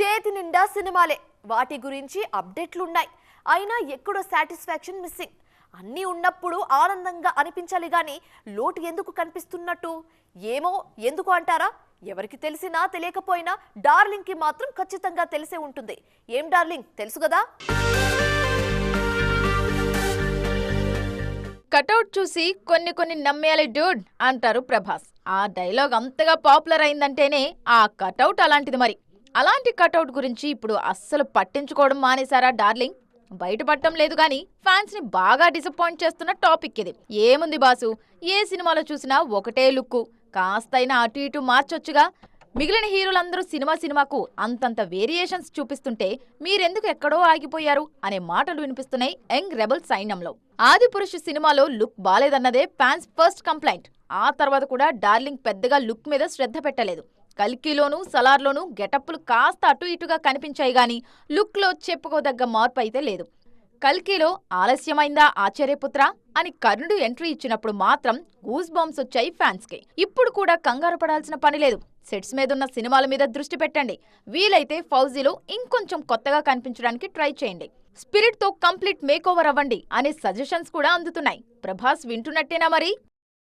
చేతి నిండా సినిమాలే. వాటి గురించి అప్డేట్లున్నాయి. అయినా ఎక్కడో సాటిస్ఫాక్షన్ మిస్సింగ్. అన్నీ ఉన్నప్పుడు ఆనందంగా అనిపించాలి కానీ లోటు ఎందుకు కనిపిస్తున్నట్టు? ఏమో ఎందుకు అంటారా? ఎవరికి తెలిసినా తెలియకపోయినా డార్లింగ్కి మాత్రం ఖచ్చితంగా తెలిసే ఉంటుంది. ఏం డార్లింగ్? తెలుసు కదా? కటౌట్ చూసి కొన్ని కొన్ని నమ్మేయాలి డ్యూడ్ అంటారు ప్రభాస్. ఆ డైలాగ్ అంతగా పాపులర్ అయిందంటేనే ఆ కటౌట్ అలాంటిది మరి. అలాంటి కటౌట్ గురించి ఇప్పుడు అస్సలు పట్టించుకోవడం మానేశారా డార్లింగ్? బయటపడటం లేదు గాని ఫ్యాన్స్ని బాగా డిసప్పాయింట్ చేస్తున్న టాపిక్ ఇది. ఏముంది బాసు? ఏ సినిమాలో చూసినా ఒకటే లుక్కు. కాస్తైనా అటు ఇటు మార్చొచ్చుగా. మిగిలిన హీరోలందరూ సినిమా సినిమాకు అంతంత వేరియేషన్స్ చూపిస్తుంటే మీరెందుకు ఎక్కడో ఆగిపోయారు అనే మాటలు వినిపిస్తున్నాయి యంగ్ రెబల్ సైన్యంలో. ఆదిపురుషు సినిమాలో లుక్ బాలేదన్నదే ఫ్యాన్స్ ఫస్ట్ కంప్లైంట్. ఆ తర్వాత కూడా డార్లింగ్ పెద్దగా లుక్ మీద శ్రద్ధ పెట్టలేదు. కల్కిలోనూ సలార్లోనూ గెటప్పులు కాస్త అటు ఇటుగా కనిపించాయి గాని లుక్లో చెప్పుకోదగ్గ మార్పు అయితే లేదు. కల్కిలో ఆలస్యమైందా ఆశ్చర్యపుత్ర అని కర్ణుడు ఎంట్రీ ఇచ్చినప్పుడు మాత్రం గూస్ బాంబ్స్ వచ్చాయి ఫ్యాన్స్కి. ఇప్పుడు కూడా కంగారు పడాల్సిన పని లేదు. సెట్స్ మీదున్న సినిమాల మీద దృష్టి పెట్టండి. వీలైతే ఫౌజీలో ఇంకొంచెం కొత్తగా కనిపించడానికి ట్రై చేయండి. స్పిరిట్తో కంప్లీట్ మేకోవర్ అవ్వండి అనే సజెషన్స్ కూడా అందుతున్నాయి. ప్రభాస్ వింటున్నట్టేనా మరి?